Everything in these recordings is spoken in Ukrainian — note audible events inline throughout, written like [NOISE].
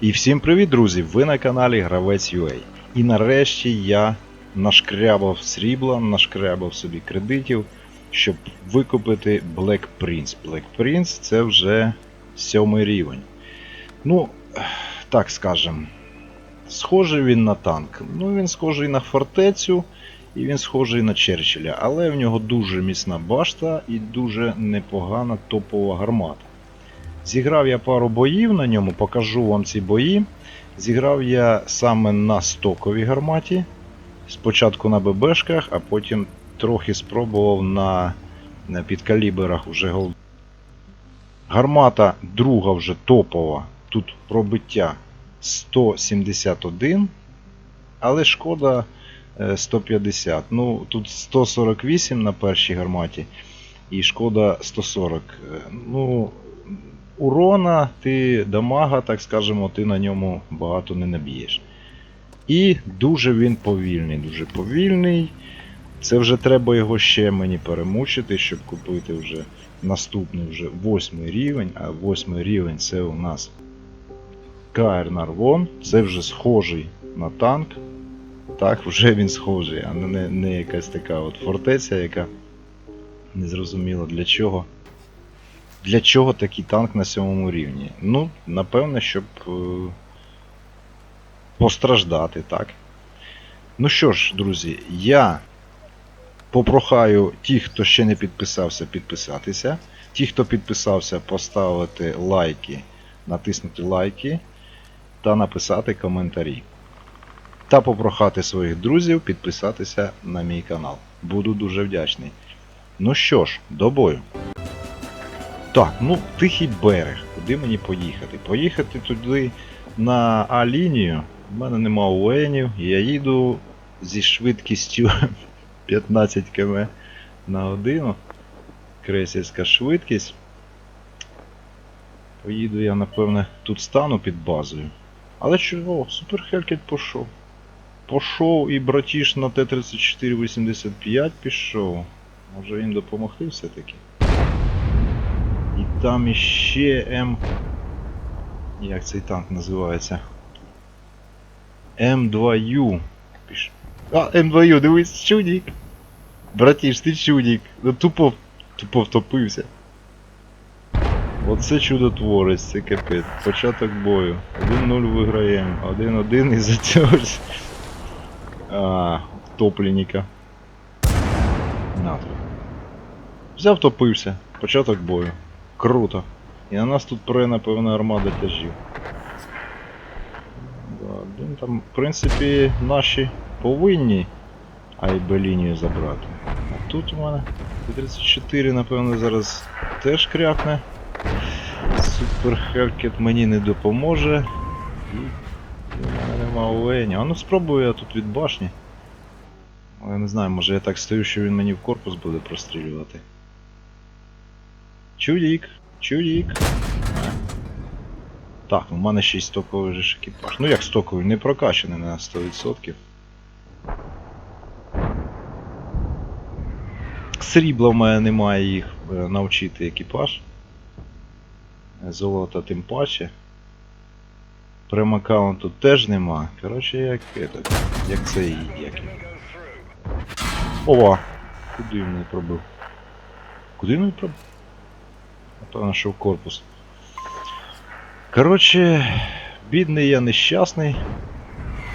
І всім привіт, друзі! Ви на каналі Гравець UA. І нарешті я нашкрябав срібла, нашкрябав собі кредитів, щоб викупити Black Prince. Black Prince це вже сьомий рівень. Ну, так скажем, схожий він на танк. Ну, він схожий на фортецю, і він схожий на Черчилля, але в нього дуже міцна башта і дуже непогана топова гармата. Зіграв я пару боїв на ньому, покажу вам ці бої. Зіграв я саме на стоковій гарматі. Спочатку на ББшках, а потім трохи спробував на, на підкаліберах вже гол. Гармата друга вже топова. Тут пробиття 171, але шкода е, 150. Ну, тут 148 на першій гарматі і шкода 140. Е, Ну, урона, ти дамага, так скажемо, ти на ньому багато не наб'єш. І дуже він повільний, дуже повільний. Це вже треба його ще мені перемучити, щоб купити вже наступний вже восьмий рівень. А восьмий рівень це у нас Каер Нарвон. Це вже схожий на танк. Так, вже він схожий, а не, не якась така от фортеця, яка незрозуміло для чого. Для чого такий танк на сьомому рівні? Ну, напевне, щоб е, постраждати, так? Ну що ж, друзі, я попрохаю ті, хто ще не підписався, підписатися. Ті, хто підписався, поставити лайки, натиснути лайки та написати коментарі. Та попрохати своїх друзів підписатися на мій канал. Буду дуже вдячний. Ну що ж, до бою. Так, ну тихий берег. Куди мені поїхати? Поїхати туди на А-лінію. У мене нема уенів. Я їду зі швидкістю [LAUGHS] 15 км на годину. Крейсерська швидкість. Поїду я, напевне, тут стану під базою. Але чого? Супер Хелькет пішов. Пішов і братіш на Т-34-85 пішов. Може їм допомогти все-таки. Там іще М. Як цей танк називається? М2Ю. А, М2Ю, дивись, чудік. Братіш, ти чудік. Ну тупо, тупо втопився. Оце чудотворець, це капець. Початок бою. 1-0 виграємо. 1-1 і за цього ж. А, топленника. На. Взяв топився. Початок бою. Круто. І на нас тут пре, напевно, армада тяжів. Да, там, в принципі, наші повинні АйБ лінію забрати. А тут у мене Т-34, напевно, зараз теж крякне. Супер Хелкет мені не допоможе. І у мене нема Уені. А ну спробую я тут від башні. Я не знаю, може я так стою, що він мені в корпус буде прострілювати. Чудік, чудік. Так, у мене ще й стоковий же ж екіпаж. Ну як стоковий, не прокачаний на 100%. Срібла в мене немає їх е, навчити екіпаж. Золота тим паче. Прем-аккаунту теж нема. Коротше, як этот, як цей, як він. Ова! Куди він не пробив? Куди він не пробив? Напевно, що в корпус. Коротше, бідний я нещасний.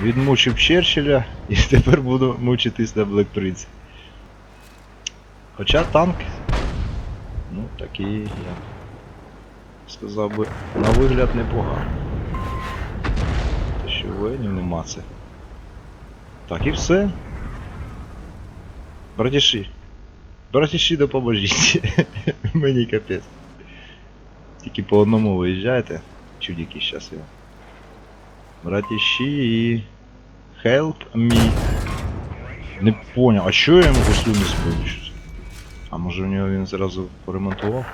Відмучив Черчилля і [LAUGHS] тепер буду мучитись на Black Prince. Хоча танк, ну такий, я сказав би, на вигляд непоганий. Те, що воїнів нема це. Так, і все. Братіші. Братіші допоможіть. [LAUGHS] Мені капець. Тільки по одному виїжджайте. Чудики щас його. Братіші і... Help me. Не поняв, а що я йому гуслю не спив? А може в нього він зразу поремонтував?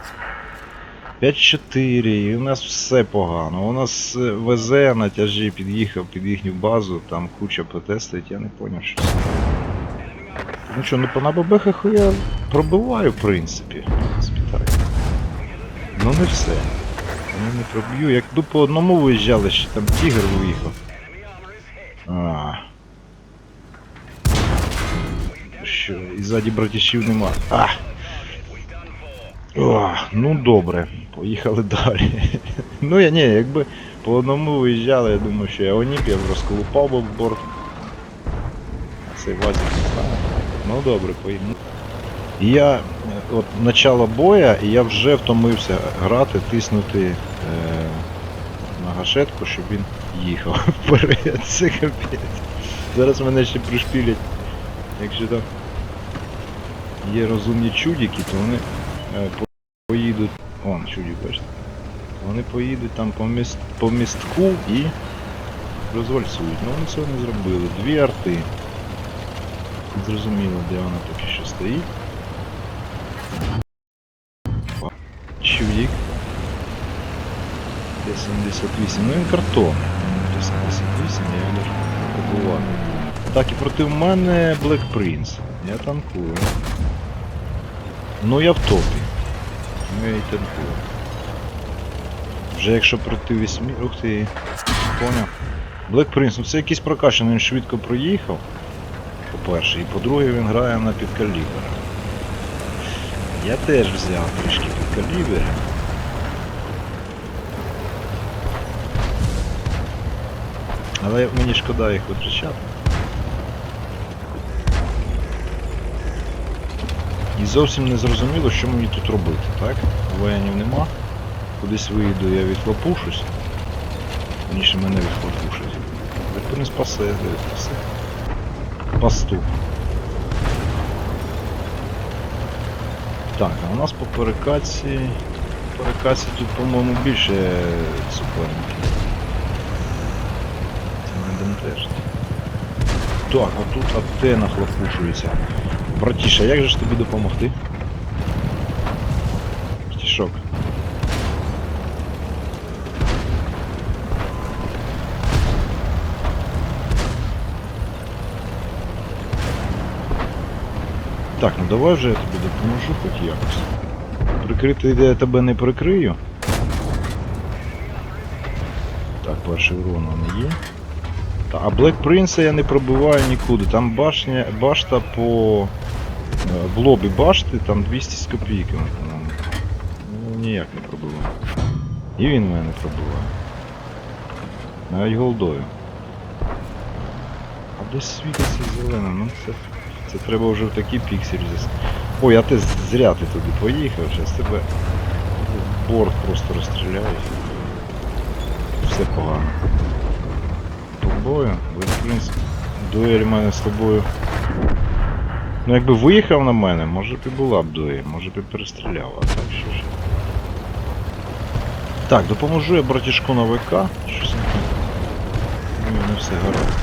5-4, і у нас все погано. У нас е, ВЗ на тяжі під'їхав під їхню базу, там куча ПТ стоїть, я не поняв, що це. Ну що, ну по на бабехах я пробиваю, в принципі. Ну не все. Я не проб'ю. Якби по одному виїжджали, ще там тігр виїхав. А. Що, і ззаді братішів нема. А! О, ну добре, поїхали далі. ну я ні, якби по одному виїжджали, я думаю, що я оніп, я б розколупав би борт. А Цей вазик не знаю. Ну добре, поїхали. І я от начало боя, і я вже втомився грати, тиснути е, на гашетку, щоб він їхав [LAUGHS] вперед. Це капець. Зараз мене ще пришпілять. Якщо там є розумні чудики, то вони е, поїдуть. Вон, чудик, бачите. Вони поїдуть там по, міст, по містку і розвальцують. Ну вони цього не зробили. Дві арти. Зрозуміло, де вона поки що стоїть. Чудик. Т-78. Ну він картон. Т-78, я даже побувати. Так, і проти мене Black Prince. Я танкую. Ну я в топі. Ну я і танкую. Вже якщо проти 8. Ух ти. Поняв. Black Prince, ну це якийсь прокачаний, він швидко проїхав. По-перше, і по-друге він грає на підкалібр. Я теж взяв трішки підкалібр. Але мені шкода їх витрачати. І зовсім не зрозуміло, що мені тут робити, так? Воянів нема. Кудись виїду, я відхлопушусь. Раніше мене відхлопушать. Ніхто не спасе, все. Поступ. Так, а у нас по перекатці... По перекатці тут, по-моєму, більше суперників. Не бентежить. Так, а тут АТ нахлопушується. Братіша, як же ж тобі допомогти? Братішок. Так, ну давай вже я тобі допоможу хоч якось. Прикрити я тебе не прикрию. Так, перший урон мене є. Та, а Black Prince я не пробиваю нікуди. Там башня, башта по. е, В лобі башти там 200 з копійками. Ну ніяк не пробиваю. І він мене не пробиває. Навіть голдою. А десь світиться зелено, ну це. Це треба вже в такі пікселі зас... Ой, а ти зря ти туди поїхав, зараз тебе борт просто розстріляють. Все погано. По бою, бо в принципі дуель в мене з тобою. Ну якби виїхав на мене, може б і була б дуель, може б і перестріляв, а так що ж. Так, допоможу я братішку на ВК. Щось так. Ну, не все гаразд.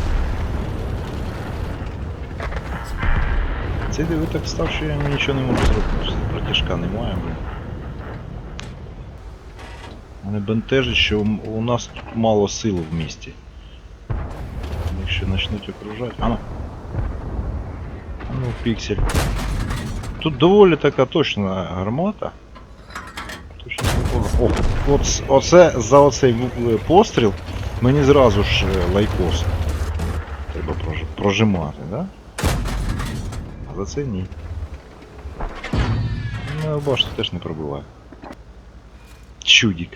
Цей диви так став, що я нічого не можу зробити. Братішка немає, блін. Мене бентежить, що у нас тут мало сил в місті. Якщо почнуть окружати. А ну. А ну, піксель. Тут доволі така точна гармата. Точно. О, оц, оце за оцей постріл мені зразу ж е, лайкос. Треба прож- прожимати, да? А за це ні. Ну, башта теж не пробиває. Чудік.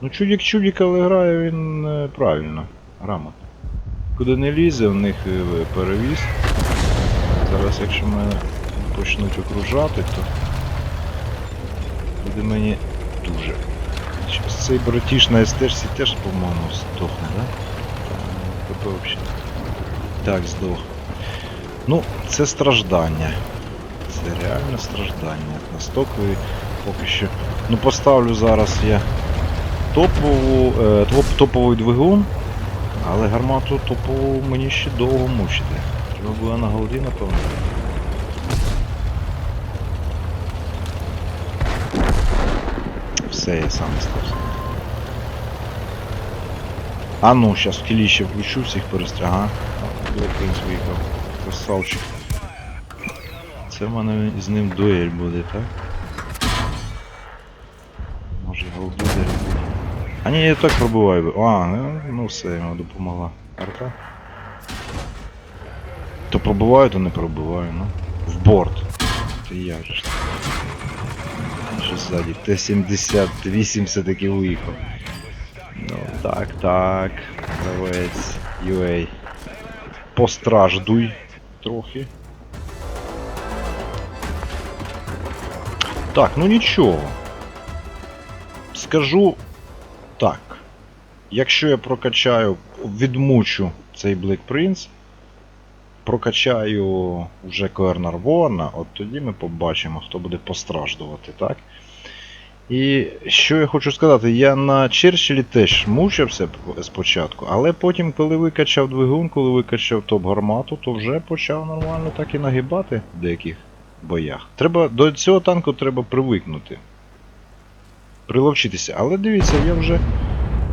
Ну, чудік чудік, але грає він е, правильно, грамотно. Куди не лізе, в них е, перевіз. Зараз, якщо мене почнуть окружати, то буде мені дуже. Щас цей братіш на стежці теж, по-моєму, здохне, да? ПП взагалі. Так, здох. Ну, це страждання. Це реально страждання. На стокові поки що. Ну поставлю зараз я топову, е, топ, топовий двигун, але гармату топову мені ще довго мучити. Треба буде на голді, напевно. Все, я сам стався. А ну, зараз в кіліще включу, всіх перестря. Ага. Буде виїхав. Красавчик. Це в мене з ним дуель буде, так? А ні, я так пробиваю. А, ну, ну все, йому допомогла. Арта. То пробиваю, то не пробиваю, ну. В борт. Ти же ж. Що ззаді? Т-78 все-таки виїхав. Ну, так, так. Гравець. UA. Постраждуй трохи. Так, ну нічого. Скажу так. Якщо я прокачаю, відмучу цей Black Prince, прокачаю вже Коернар Ворна, от тоді ми побачимо, хто буде постраждувати, так? І що я хочу сказати, я на Черчиллі теж мучився спочатку, але потім, коли викачав двигун, коли викачав топ-гармату, то вже почав нормально так і нагибати в деяких боях. Треба, до цього танку треба привикнути. Приловчитися. Але дивіться, я вже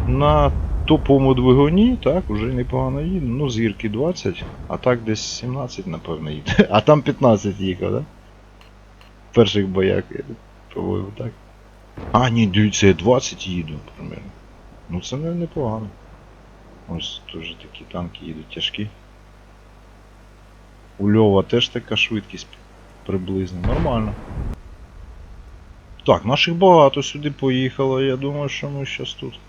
на топовому двигуні, так, вже непогано їду. Ну, з гірки 20, а так десь 17, напевно, їде. [LAUGHS] А там 15 їхав, так? В перших боях, я по-моєму, так. А, ні, дивіться, я 20 їду, примерно. Ну це не непогано. Ось теж такі танки їдуть тяжкі. У Льова теж така швидкість приблизно. Нормально. Так, наших багато сюди поїхало, я думаю, що ми зараз тут.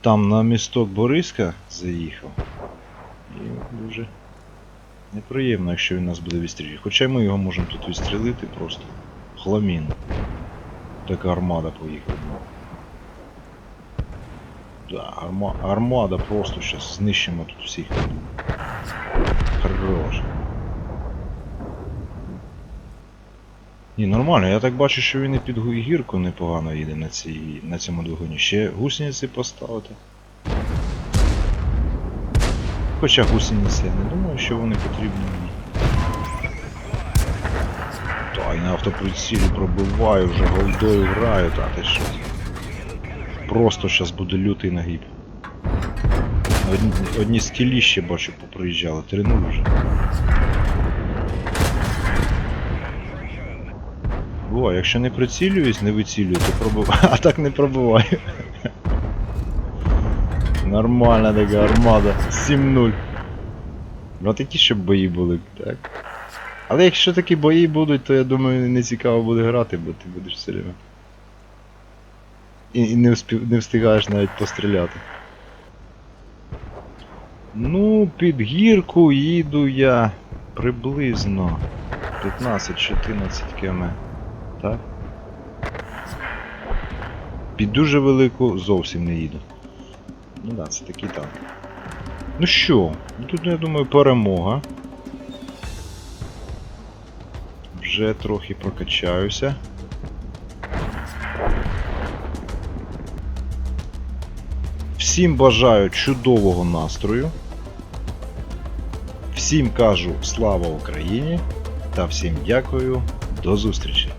Там на місток Бориска заїхав. І дуже неприємно, якщо він нас буде відстрілювати. Хоча ми його можемо тут відстрілити просто. Хламін. Така армада поїхала. Да, арма... армада просто зараз знищимо тут всіх. Хорош. Ні, нормально, я так бачу, що він і під гірку непогано їде на, цій, на цьому двигуні. Ще гусениці поставити. Хоча гусениці, я не думаю, що вони потрібні мені. Та, і на автоприцілі пробиваю, вже голдою граю, та ти що. Просто зараз буде лютий нагиб. Одні, одні скілі ще бачу поприїжджали, треную вже. Буває, якщо не прицілююсь, не вицілюю, то пробиваю. [LAUGHS] А так не пробиваю. Нормальна така армада. 7-0. Ну такі щоб бої були, так. Але якщо такі бої будуть, то я думаю не цікаво буде грати, бо ти будеш все время. І, і не, вспів, не встигаєш навіть постріляти. Ну, під гірку їду я приблизно 15-14 км. Так? Під дуже велику зовсім не їду. Ну да, це такий танк. Ну що, ну тут, я думаю, перемога. Вже трохи прокачаюся. Всім бажаю чудового настрою. Всім кажу слава Україні та всім дякую. До зустрічі!